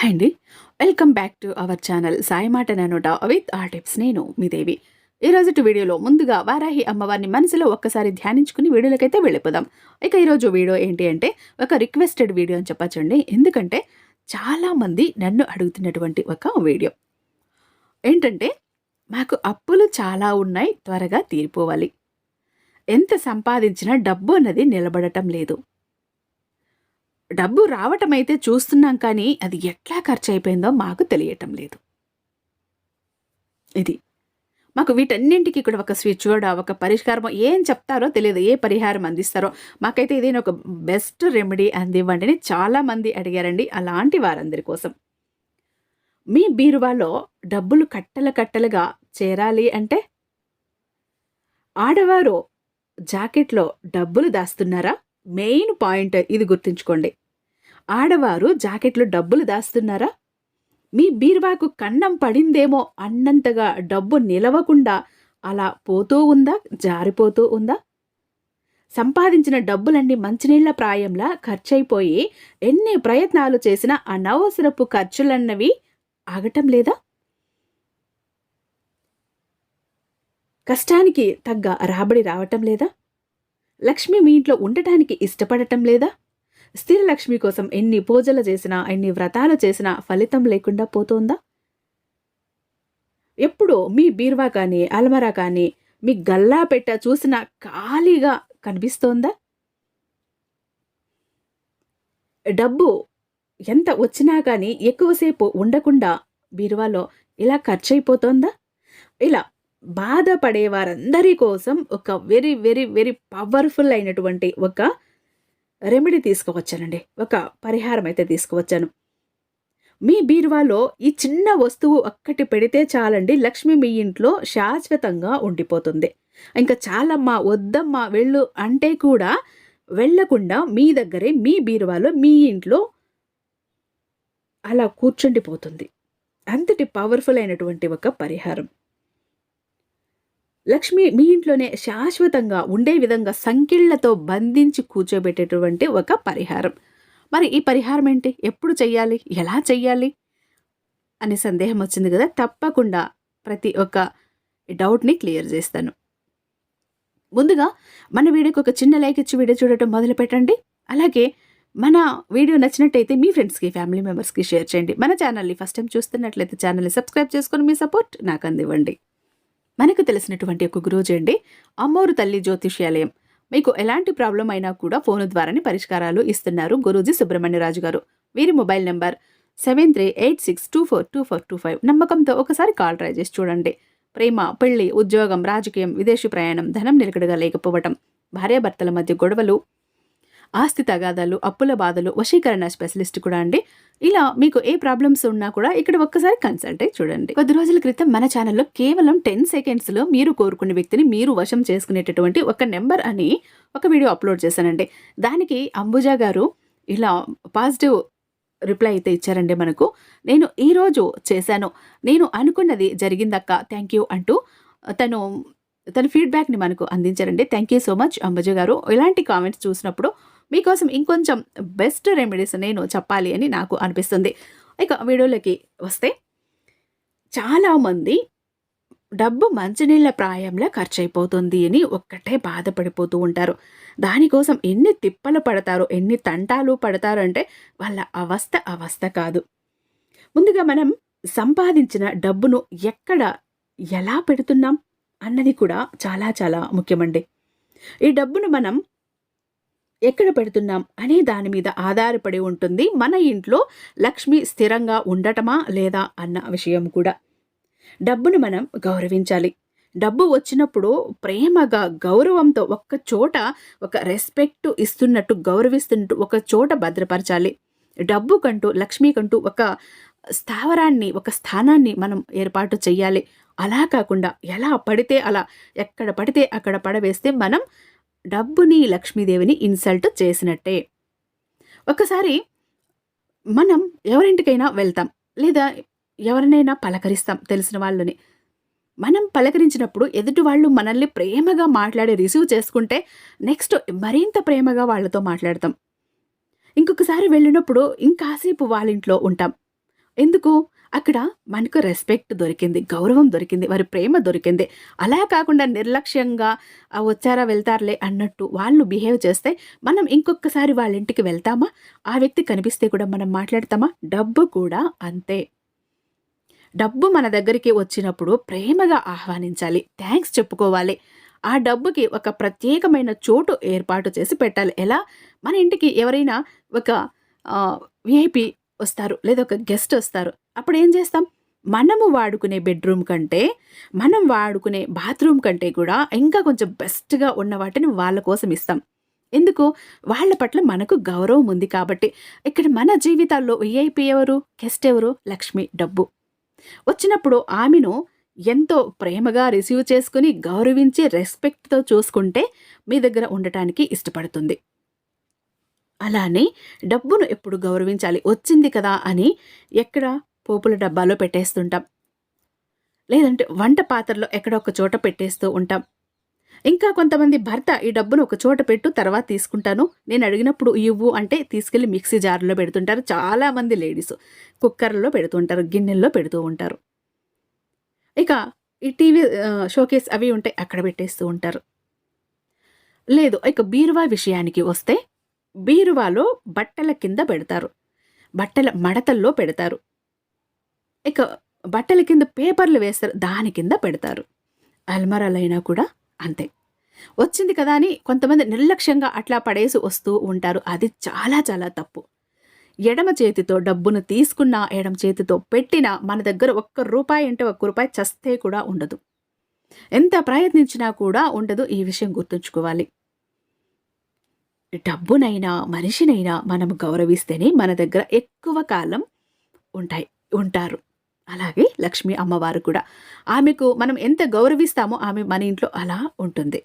Hi అండి. Welcome back to our channel Sai మాట నానోట విత్ ఆ టిప్స్ నేను మీ దేవి. ఈరోజు వీడియోలో ముందుగా వారాహి అమ్మవారిని మనసులో ఒక్కసారి ధ్యానించుకుని వీడియోలకైతే వెళ్ళిపోదాం. ఇక ఈరోజు వీడియో ఏంటి అంటే ఒక రిక్వెస్టెడ్ వీడియో అని చెప్పచ్చండి. ఎందుకంటే చాలామంది నన్ను అడుగుతున్నటువంటి ఒక వీడియో. ఏంటంటే మాకు అప్పులు చాలా ఉన్నాయి త్వరగా తీరిపోవాలి. ఎంత సంపాదించినా డబ్బు అన్నది నిలబడటం లేదు. డబ్బు రావటం అయితే చూస్తున్నాం కానీ అది ఎట్లా ఖర్చు అయిపోయిందో మాకు తెలియటం లేదు. ఇది. మాకు వీటన్నింటికి ఇక్కడ ఒక స్విచ్ వర్డ్ ఒక పరిష్కారం ఏం చెప్తారో తెలియదు ఏ పరిహారం అందిస్తారో. మాకైతే ఇదే ఒక బెస్ట్ రెమెడీ అందివ్వండి అని చాలామంది అడిగారండి అలాంటి వారందరి కోసం. మీ బీరువాలో డబ్బులు కట్టల కట్టలుగా చేరాలి అంటే? ఆడవారు జాకెట్లో డబ్బులు దాస్తున్నారా? మెయిన్ పాయింట్ ఇది గుర్తుంచుకోండి. ఆడవారు జాకెట్లో డబ్బులు దాస్తున్నారా? మీ బీరువాకు కన్నం పడిందేమో అన్నంతగా డబ్బు నిలవకుండా అలా పోతూ ఉందా? జారిపోతూ ఉందా? సంపాదించిన డబ్బులన్నీ మంచినీళ్ళ ప్రాయంలా ఖర్చయిపోయి ఎన్ని ప్రయత్నాలు చేసినా అనవసరపు ఖర్చులన్నవి ఆగటం లేదా? కష్టానికి తగ్గ రాబడి రావటం లేదా? లక్ష్మి మీ ఇంట్లో ఉండటానికి ఇష్టపడటం లేదా? స్థిర లక్ష్మి కోసం ఎన్ని పూజలు చేసినా ఎన్ని వ్రతాలు చేసినా ఫలితం లేకుండా పోతోందా? ఎప్పుడు మీ బీర్వా కానీ అల్మరా కానీ మీ గల్లా పెట్ట చూసిన ఖాళీగా కనిపిస్తోందా? డబ్బు ఎంత వచ్చినా కానీ ఎక్కువసేపు ఉండకుండా బీరువాలో ఇలా ఖర్చు అయిపోతోందా ఇలా బాధపడే వారందరి కోసం ఒక వెరీ వెరీ వెరీ పవర్ఫుల్ అయినటువంటి ఒక రెమెడీ తీసుకువచ్చానండి. ఒక పరిహారం అయితే తీసుకువచ్చాను. మీ బీరువాలో ఈ చిన్న వస్తువు ఒక్కటి పెడితే చాలండి లక్ష్మి మీ ఇంట్లో శాశ్వతంగా ఉండిపోతుంది. ఇంకా చాలమ్మా వద్దమ్మా వెళ్ళు అంటే కూడా వెళ్ళకుండా మీ దగ్గరే మీ బీరువాలో మీ ఇంట్లో అలా కూర్చుండిపోతుంది. అంతటి పవర్ఫుల్ అయినటువంటి ఒక పరిహారం. లక్ష్మి మీ ఇంట్లోనే శాశ్వతంగా ఉండే విధంగా సంకిళ్ళతో బంధించి కూర్చోబెట్టేటువంటి ఒక పరిహారం. మరి ఈ పరిహారం ఏంటి? ఎప్పుడు చెయ్యాలి? ఎలా చెయ్యాలి? అనే సందేహం వచ్చింది కదా? తప్పకుండా ప్రతి ఒక్క డౌట్ని క్లియర్ చేస్తాను. ముందుగా మన వీడియోకి ఒక చిన్న లైక్ ఇచ్చి వీడియో చూడటం మొదలు పెట్టండి అలాగే మన వీడియో నచ్చినట్టయితే మీ ఫ్రెండ్స్కి ఫ్యామిలీ మెంబర్స్కి షేర్ చేయండి. మన ఛానల్ని ఫస్ట్ టైం చూస్తున్నట్లయితే ఛానల్ని సబ్స్క్రైబ్ చేసుకొని మీ సపోర్ట్ నాకు అందివ్వండి. మనకు తెలిసినటువంటి ఒక గురూజీ అండి. అమ్మోరు తల్లి జ్యోతిష్యాలయం. మీకు ఎలాంటి ప్రాబ్లం అయినా కూడా ఫోను ద్వారానే పరిష్కారాలు ఇస్తున్నారు గురూజీ సుబ్రహ్మణ్యరాజు గారు. వీరి mobile number seven three eight six two four two four two five. నమ్మకంతో ఒకసారి కాల్ ట్రై చేసి చూడండి. ప్రేమ పెళ్ళి ఉద్యోగం రాజకీయం విదేశీ ప్రయాణం ధనం నిలకడగా లేకపోవటం భార్యాభర్తల మధ్య గొడవలు ఆస్తి తగాదాలు అప్పుల బాధలు వశీకరణ స్పెషలిస్ట్ కూడా అండి. ఇలా మీకు ఏ ప్రాబ్లమ్స్ ఉన్నా కూడా ఇక్కడ ఒక్కసారి కన్సల్ట్ అయి చూడండి. కొద్ది రోజుల క్రితం మన ఛానల్లో కేవలం టెన్ సెకండ్స్లో మీరు కోరుకునే వ్యక్తిని మీరు వశం చేసుకునేటటువంటి ఒక నెంబర్ అని ఒక వీడియో అప్లోడ్ చేశానండి. దానికి అంబుజా గారు ఇలా పాజిటివ్ రిప్లై అయితే ఇచ్చారండి మనకు. నేను ఈరోజు చేశాను. నేను అనుకున్నది జరిగిందక్క థ్యాంక్ యూ అంటూ తను తన ఫీడ్బ్యాక్ని మనకు అందించారండి. Thank you so much Ambaja గారు. ఇలాంటి కామెంట్స్ చూసినప్పుడు మీకోసం ఇంకొంచెం బెస్ట్ రెమెడీస్ నేను చెప్పాలి అని నాకు అనిపిస్తుంది. ఇక వీడియోలోకి వస్తే చాలామంది డబ్బు మంచినీళ్ళ ప్రాయంలో ఖర్చు అయిపోతుంది అని ఒక్కటే బాధపడిపోతూ ఉంటారు. దానికోసం ఎన్ని తిప్పలు పడతారు ఎన్ని తంటాలు పడతారు అంటే వాళ్ళ అవస్థ అవస్థ కాదు. ముందుగా మనం సంపాదించిన డబ్బును ఎక్కడ ఎలా పెడుతున్నాం అన్నది కూడా చాలా చాలా ముఖ్యమండి. ఈ డబ్బును మనం ఎక్కడ పెడుతున్నాం అనే దాని మీద ఆధారపడి ఉంటుంది మన ఇంట్లో లక్ష్మి స్థిరంగా ఉండటమా లేదా అన్న విషయం కూడా. డబ్బును మనం గౌరవించాలి. డబ్బు వచ్చినప్పుడు ప్రేమగా గౌరవంతో ఒక్క చోట ఒక రెస్పెక్ట్ ఇస్తున్నట్టు గౌరవిస్తున్నట్టు ఒక చోట భద్రపరచాలి. డబ్బు కంటూ లక్ష్మి కంటూ ఒక స్థావరాన్ని ఒక స్థానాన్ని మనం ఏర్పాటు చేయాలి అలా కాకుండా ఎలా పడితే అలా ఎక్కడ పడితే అక్కడ పడవేస్తే మనం డబ్బుని లక్ష్మీదేవిని ఇన్సల్ట్ చేసినట్టే. ఒకసారి మనం ఎవరింటికైనా వెళ్తాం లేదా ఎవరినైనా పలకరిస్తాం తెలిసిన వాళ్ళని. మనం పలకరించినప్పుడు ఎదుటి వాళ్ళు మనల్ని ప్రేమగా మాట్లాడి రిసీవ్ చేసుకుంటే నెక్స్ట్ మరింత ప్రేమగా వాళ్ళతో మాట్లాడతాం. ఇంకొకసారి వెళ్ళినప్పుడు ఇంకాసేపు వాళ్ళ ఇంట్లో ఉంటాం. ఎందుకు? అక్కడ మనకు రెస్పెక్ట్ దొరికింది గౌరవం దొరికింది వారి ప్రేమ దొరికింది. అలా కాకుండా నిర్లక్ష్యంగా వచ్చారా వెళ్తారులే అన్నట్టు వాళ్ళు బిహేవ్ చేస్తే మనం ఇంకొకసారి వాళ్ళ ఇంటికి వెళ్తామా? ఆ వ్యక్తి కనిపిస్తే కూడా మనం మాట్లాడతామా? డబ్బు కూడా అంతే. డబ్బు మన దగ్గరికి వచ్చినప్పుడు ప్రేమగా ఆహ్వానించాలి థ్యాంక్స్ చెప్పుకోవాలి. ఆ డబ్బుకి ఒక ప్రత్యేకమైన చోటు ఏర్పాటు చేసి పెట్టాలి. ఎలా? మన ఇంటికి ఎవరైనా ఒక విఐపి వస్తారు లేదా ఒక గెస్ట్ వస్తారు. అప్పుడు ఏం చేస్తాం? మనము వాడుకునే బెడ్రూమ్ కంటే మనం వాడుకునే బాత్రూమ్ కంటే కూడా ఇంకా కొంచెం బెస్ట్గా ఉన్న వాటిని వాళ్ళ కోసం ఇస్తాం. ఎందుకు? వాళ్ళ పట్ల మనకు గౌరవం ఉంది కాబట్టి. ఇక్కడ మన జీవితాల్లో విఐపి ఎవరు? గెస్ట్ ఎవరు? లక్ష్మి డబ్బు. వచ్చినప్పుడు ఆమెను ఎంతో ప్రేమగా రిసీవ్ చేసుకుని గౌరవించి రెస్పెక్ట్తో చూసుకుంటే మీ దగ్గర ఉండటానికి ఇష్టపడుతుంది. అలానే డబ్బును ఎప్పుడు గౌరవించాలి? వచ్చింది కదా అని ఎక్కడ పోపుల డబ్బాలో పెట్టేస్తుంటాం. లేదంటే వంట పాత్రలో ఎక్కడ ఒక చోట పెట్టేస్తూ ఉంటాం. ఇంకా కొంతమంది భర్త ఈ డబ్బును ఒక చోట పెట్టు తర్వాత తీసుకుంటాను. నేను అడిగినప్పుడు ఇవ్వు అంటే తీసుకెళ్ళి మిక్సీ జార్లో పెడుతుంటారు. చాలామంది లేడీస్ కుక్కర్లో పెడుతుంటారు గిన్నెల్లో పెడుతూ ఉంటారు. ఇక ఈ టీవీ షోకేస్ అవి ఉంటాయి అక్కడ పెట్టేస్తూ ఉంటారు. లేదు ఇక బీరువా విషయానికి వస్తే బీరువాలో బట్టల కింద పెడతారు. బట్టల మడతల్లో పెడతారు. ఇక బట్టల కింద పేపర్లు వేస్తారు. దాని కింద పెడతారు. అల్మరాలైనా కూడా అంతే. వచ్చింది కదా అని కొంతమంది నిర్లక్ష్యంగా అట్లా పడేసి వస్తూ ఉంటారు. అది చాలా చాలా తప్పు. ఎడమ చేతితో డబ్బును తీసుకున్నా ఎడమ చేతితో పెట్టినా మన దగ్గర ఒక్క రూపాయి అంటే ఒక్క రూపాయి చస్తే కూడా ఉండదు. ఎంత ప్రయత్నించినా కూడా ఉండదు. ఈ విషయం గుర్తుంచుకోవాలి. డబ్బునైనా మనిషినైనా మనం గౌరవిస్తేనే మన దగ్గర ఎక్కువ కాలం ఉంటాయి ఉంటారు. అలాగే లక్ష్మీ అమ్మవారు కూడా. ఆమెకు మనం ఎంత గౌరవిస్తామో ఆమె మన ఇంట్లో అలా ఉంటుంది.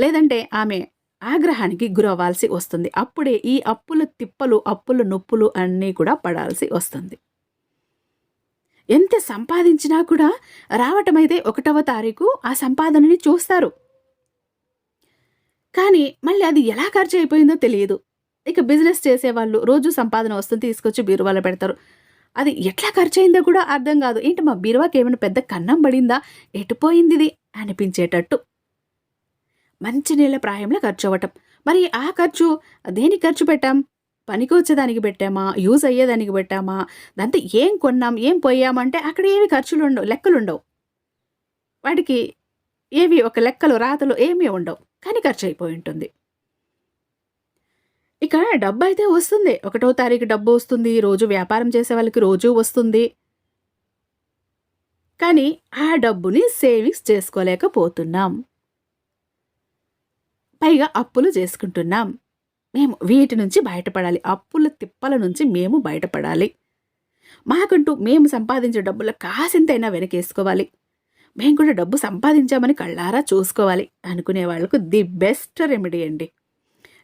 లేదంటే ఆమె ఆగ్రహానికి గురవ్వాల్సి వస్తుంది. అప్పుడే ఈ అప్పుల తిప్పలు అప్పుల నొప్పులు అన్నీ కూడా పడాల్సి వస్తుంది. ఎంత సంపాదించినా కూడా రావటమైతే ఒకటవ తారీఖు ఆ సంపాదనని చూస్తారు. కానీ మళ్ళీ అది ఎలా ఖర్చు అయిపోయిందో తెలియదు. ఇక బిజినెస్ చేసేవాళ్ళు రోజు సంపాదన వస్తుంది తీసుకొచ్చి బీరువాలో పెడతారు. అది ఎట్లా ఖర్చు అయిందో కూడా అర్థం కాదు. ఏంటి మా బీరువాకి ఏమైనా పెద్ద కన్నం పడిందా? ఎటుపోయింది ఇది? అనిపించేటట్టు. మంచి నీళ్ళ ప్రాయంలో ఖర్చు అవ్వటం. మరి ఆ ఖర్చు దేనికి ఖర్చు పెట్టాం? పనికి వచ్చేదానికి పెట్టామా? యూజ్ అయ్యేదానికి పెట్టామా? దాంతో ఏం కొన్నాం? ఏం పోయామంటే అక్కడ ఏవి ఖర్చులు ఉండవు లెక్కలు ఉండవు. వాటికి ఏవి ఒక లెక్కలు రాతలు ఏమీ ఉండవు. కానీ ఖర్చు అయిపోయి ఉంటుంది. ఇక డబ్బు అయితే వస్తుంది. ఒకటో తారీఖు డబ్బు వస్తుంది. రోజు వ్యాపారం చేసే వాళ్ళకి రోజు వస్తుంది. కానీ ఆ డబ్బుని సేవింగ్స్ చేసుకోలేకపోతున్నాం. పైగా అప్పులు చేసుకుంటున్నాం. మేము వీటి నుంచి బయటపడాలి. అప్పుల తిప్పల నుంచి మేము బయటపడాలి. మాకంటూ మేము సంపాదించే డబ్బులు కాసింతైనా వెనకేసుకోవాలి. మేము కూడా డబ్బు సంపాదించామని కళ్ళారా చూసుకోవాలి. అనుకునే వాళ్ళకు ది బెస్ట్ రెమెడీ అండి.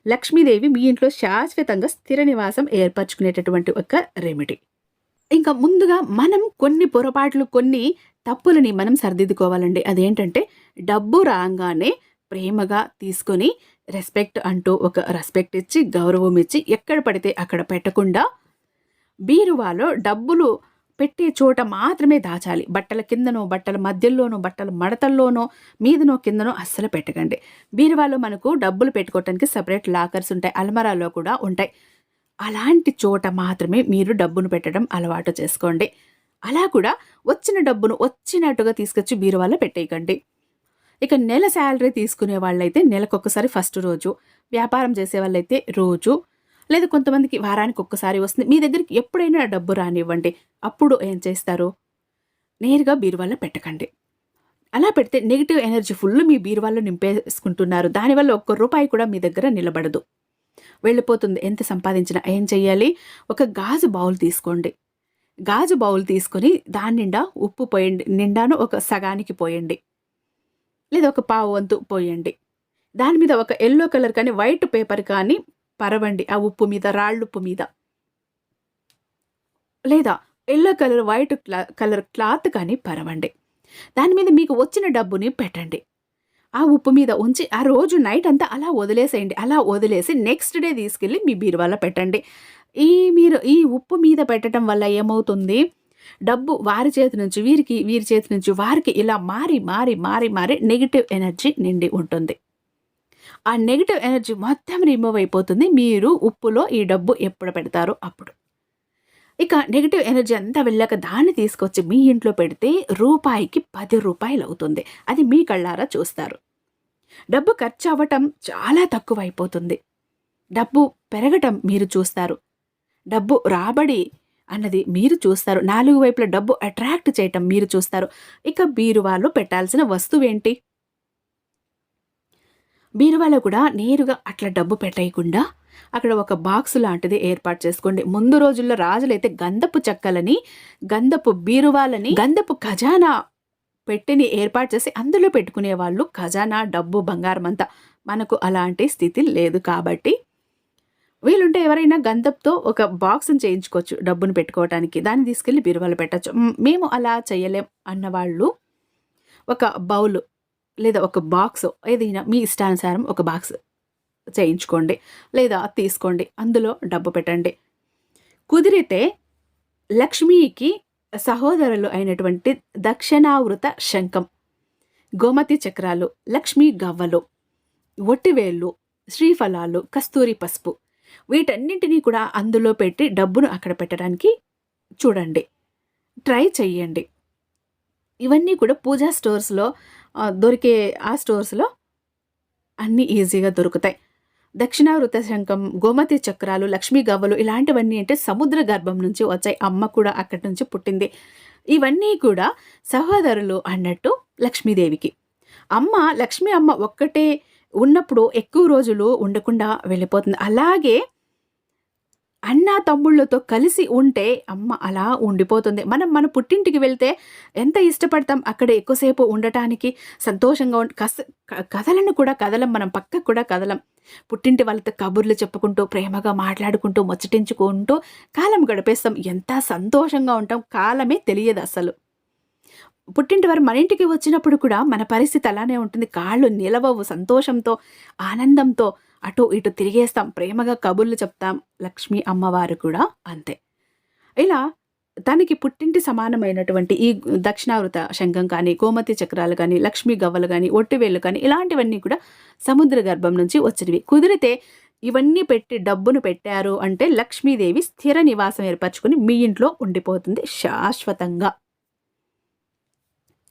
లక్ష్మీదేవి మీ ఇంట్లో శాశ్వతంగా స్థిర నివాసం ఏర్పరచుకునేటటువంటి ఒక రెమెడీ. ఇంకా ముందుగా మనం కొన్ని పొరపాట్లు కొన్ని తప్పులని మనం సరిదిద్దుకోవాలండి. అదేంటంటే డబ్బు రాగానే ప్రేమగా తీసుకొని రెస్పెక్ట్ అంటూ ఒక రెస్పెక్ట్ ఇచ్చి గౌరవం ఇచ్చి ఎక్కడ పడితే అక్కడ పెట్టకుండా బీరువాలో డబ్బులు పెట్టే చోట మాత్రమే దాచాలి. బట్టల కిందనో బట్టల మధ్యలోనో బట్టల మడతల్లోనో మీదనో కిందనో అస్సలు పెట్టకండి. బీరువాలో మనకు డబ్బులు పెట్టుకోవటానికి సపరేట్ లాకర్స్ ఉంటాయి. అల్మరాలో కూడా ఉంటాయి. అలాంటి చోట మాత్రమే మీరు డబ్బును పెట్టడం అలవాటు చేసుకోండి. అలా కూడా వచ్చిన డబ్బును వచ్చినట్టుగా తీసుకొచ్చి బీరువాలో పెట్టేయకండి. ఇక నెల శాలరీ తీసుకునే వాళ్ళైతే నెలకొకసారి ఫస్ట్ రోజు. వ్యాపారం చేసే వాళ్ళైతే రోజు లేదా కొంతమందికి వారానికి ఒక్కసారి వస్తుంది. మీ దగ్గరికి ఎప్పుడైనా డబ్బు రానివ్వండి. అప్పుడు ఏం చేస్తారు? నేరుగా బీరువాల్లో పెట్టకండి. అలా పెడితే నెగిటివ్ ఎనర్జీ ఫుల్ మీ బీరువాల్లో నింపేసుకుంటున్నారు. దానివల్ల ఒక్క రూపాయి కూడా మీ దగ్గర నిలబడదు. వెళ్ళిపోతుంది. ఎంత సంపాదించినా ఏం చెయ్యాలి? ఒక గాజు బౌల్ తీసుకోండి. గాజు బౌల్ తీసుకొని దాని నిండా ఉప్పు పోయండి. నిండాను ఒక సగానికి పోయండి. లేదా ఒక పావు వంతు పోయండి. దాని మీద ఒక ఎల్లో కలర్ కానీ వైట్ పేపర్ కానీ పరవండి ఆ ఉప్పు మీద రాళ్ళుప్పు మీద. లేదా ఎల్లో కలర్ వైట్ క్లా కలర్ క్లాత్ కానీ పరవండి. దాని మీద మీకు వచ్చిన డబ్బుని పెట్టండి. ఆ ఉప్పు మీద ఉంచి ఆ రోజు నైట్ అంతా అలా వదిలేసేయండి. అలా వదిలేసి నెక్స్ట్ డే తీసుకెళ్ళి మీ బీరువాలో పెట్టండి. ఈ మీరు ఈ ఉప్పు మీద పెట్టడం వల్ల ఏమవుతుంది? డబ్బు వారి చేతి నుంచి వీరికి వీరి చేతి నుంచి వారికి ఇలా మారి మారి మారి మారి నెగిటివ్ ఎనర్జీ నిండి ఉంటుంది. ఆ నెగిటివ్ ఎనర్జీ మొత్తం రిమూవ్ అయిపోతుంది. మీరు ఉప్పులో ఈ డబ్బు ఎప్పుడు పెడతారో అప్పుడు. ఇక నెగిటివ్ ఎనర్జీ అంతా వెళ్ళాక దాన్ని తీసుకొచ్చి మీ ఇంట్లో పెడితే రూపాయికి పది రూపాయలు అవుతుంది. అది మీ కళ్ళారా చూస్తారు. డబ్బు ఖర్చు అవ్వటం చాలా తక్కువ అయిపోతుంది డబ్బు పెరగటం మీరు చూస్తారు. డబ్బు రాబడి అన్నది మీరు చూస్తారు. నాలుగు వైపుల డబ్బు అట్రాక్ట్ చేయటం మీరు చూస్తారు. ఇక బీరువాలో పెట్టాల్సిన వస్తువు ఏంటి? బీరువాలో కూడా నేరుగా అట్లా డబ్బు పెట్టేయకుండా అక్కడ ఒక బాక్స్ లాంటిది ఏర్పాటు చేసుకోండి. ముందు రోజుల్లో రాజులైతే గంధపు చెక్కలని గంధపు బీరువాలని గంధపు ఖజానా పెట్టిని ఏర్పాటు చేసి అందులో పెట్టుకునే వాళ్ళు ఖజానా డబ్బు బంగారం అంతా. మనకు అలాంటి స్థితి లేదు కాబట్టి వీలుంటే ఎవరైనా గంధంతో ఒక బాక్స్ని చేయించుకోవచ్చు డబ్బును పెట్టుకోవడానికి దాన్ని తీసుకెళ్ళి బీరువాలు పెట్టచ్చు. మేము అలా చేయలేం అన్నవాళ్ళు ఒక బౌల్ లేదా ఒక బాక్స్ ఏదైనా మీ ఇష్టానుసారం ఒక బాక్స్ చేయించుకోండి లేదా తీసుకోండి. అందులో డబ్బు పెట్టండి. కుదిరితే లక్ష్మీకి సహోదరులు అయినటువంటి దక్షిణావృత శంఖం గోమతి చక్రాలు లక్ష్మీ గవ్వలు ఒట్టివేళ్ళు శ్రీఫలాలు కస్తూరి పసుపు వీటన్నింటినీ కూడా అందులో పెట్టి డబ్బును అక్కడ పెట్టడానికి చూడండి. ట్రై చెయ్యండి. ఇవన్నీ కూడా పూజా స్టోర్స్లో దొరికే ఆ స్టోర్స్లో అన్నీ ఈజీగా దొరుకుతాయి. దక్షిణావృత శంఖం గోమతి చక్రాలు లక్ష్మీ గవ్వలు ఇలాంటివన్నీ అంటే సముద్ర గర్భం నుంచి వచ్చాయి. అమ్మ కూడా అక్కడి నుంచి పుట్టింది. ఇవన్నీ కూడా సహోదరులు అన్నట్టు లక్ష్మీదేవికి. అమ్మ లక్ష్మీ అమ్మ ఒక్కటే ఉన్నప్పుడు ఎక్కువ రోజులు ఉండకుండా వెళ్ళిపోతుంది. అలాగే అన్న తమ్ముళ్ళతో కలిసి ఉంటే అమ్మ అలా ఉండిపోతుంది. మనం మన పుట్టింటికి వెళ్తే ఎంత ఇష్టపడతాం అక్కడ ఎక్కువసేపు ఉండటానికి? సంతోషంగా కస కథలను కూడా కదలం మనం పక్కకు కూడా కదలం. పుట్టింటి వాళ్ళతో కబుర్లు చెప్పుకుంటూ ప్రేమగా మాట్లాడుకుంటూ ముచ్చటించుకుంటూ కాలం గడిపేస్తాం. ఎంత సంతోషంగా ఉంటాం కాలమే తెలియదు అసలు. పుట్టింటి వారు మన ఇంటికి వచ్చినప్పుడు కూడా మన పరిస్థితి అలానే ఉంటుంది. కాళ్ళు నిలవవు సంతోషంతో ఆనందంతో అటు ఇటు తిరిగేస్తాం. ప్రేమగా కబుర్లు చెప్తాం. లక్ష్మీ అమ్మవారు కూడా అంతే. ఇలా తనకి పుట్టింటి సమానమైనటువంటి ఈ దక్షిణావృత శంఖం కానీ గోమతి చక్రాలు కానీ లక్ష్మీ గవ్వలు కానీ ఒట్టివేళ్ళు కానీ ఇలాంటివన్నీ కూడా సముద్ర గర్భం నుంచి వచ్చినవి. కుదిరితే ఇవన్నీ పెట్టి డబ్బును పెట్టారు అంటే లక్ష్మీదేవి స్థిర నివాసం ఏర్పరచుకుని మీ ఇంట్లో ఉండిపోతుంది శాశ్వతంగా.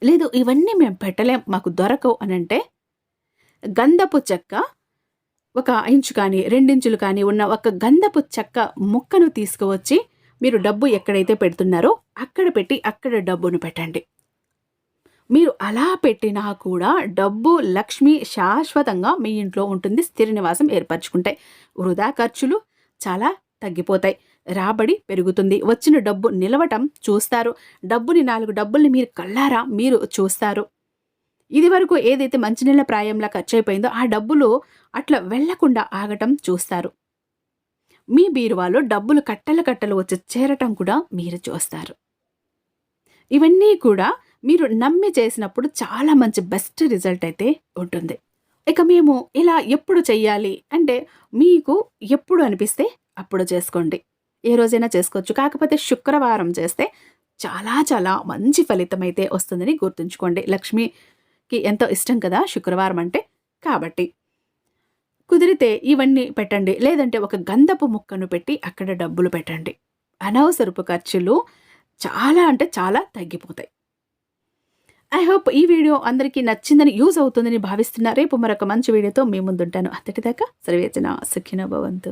లేదు ఇవన్నీ మేము పెట్టలేం. మాకు దొరకవు అని అంటే గంధపు చెక్క ఒక ఇంచు కానీ రెండించులు కానీ ఉన్న ఒక గంధపు చెక్క ముక్కను తీసుకువచ్చి మీరు డబ్బు ఎక్కడైతే పెడుతున్నారో అక్కడ పెట్టి అక్కడ డబ్బును పెట్టండి. మీరు అలా పెట్టినా కూడా డబ్బు లక్ష్మి శాశ్వతంగా మీ ఇంట్లో ఉంటుంది స్థిర నివాసం ఏర్పరచుకుంటాయి. వృధా ఖర్చులు చాలా తగ్గిపోతాయి. రాబడి పెరుగుతుంది. వచ్చిన డబ్బు నిలవటం చూస్తారు. డబ్బుని నాలుగు డబ్బుల్ని మీరు కళ్ళారా మీరు చూస్తారు. ఇది వరకు ఏదైతే మంచినీళ్ళ ప్రాయంలా ఖర్చు అయిపోయిందో ఆ డబ్బులు అట్లా వెళ్ళకుండా ఆగటం చూస్తారు. మీ బీరువాలో డబ్బులు కట్టల కట్టలు వచ్చి చేరటం కూడా మీరు చూస్తారు. ఇవన్నీ కూడా మీరు నమ్మి చేసినప్పుడు చాలా మంచి బెస్ట్ రిజల్ట్ అయితే ఉంటుంది. ఇక మేము ఇలా ఎప్పుడు చెయ్యాలి అంటే మీకు ఎప్పుడు అనిపిస్తే అప్పుడు చేసుకోండి. ఏ రోజైనా చేసుకోవచ్చు. కాకపోతే శుక్రవారం చేస్తే చాలా చాలా మంచి ఫలితం అయితే వస్తుందని గుర్తుంచుకోండి. కి ఎంతో ఇష్టం కదా శుక్రవారం అంటే? కాబట్టి. కుదిరితే ఇవన్నీ పెట్టండి. లేదంటే ఒక గంధపు ముక్కను పెట్టి అక్కడ డబ్బులు పెట్టండి. అనవసరపు ఖర్చులు చాలా అంటే చాలా తగ్గిపోతాయి. ఐ హోప్ ఈ వీడియో అందరికీ నచ్చిందని యూజ్ అవుతుందని భావిస్తున్నా. రేపు మరొక మంచి వీడియోతో మీ ముందుంటాను. అంతటిదాకా సర్వేచన సుఖిన భవంతు.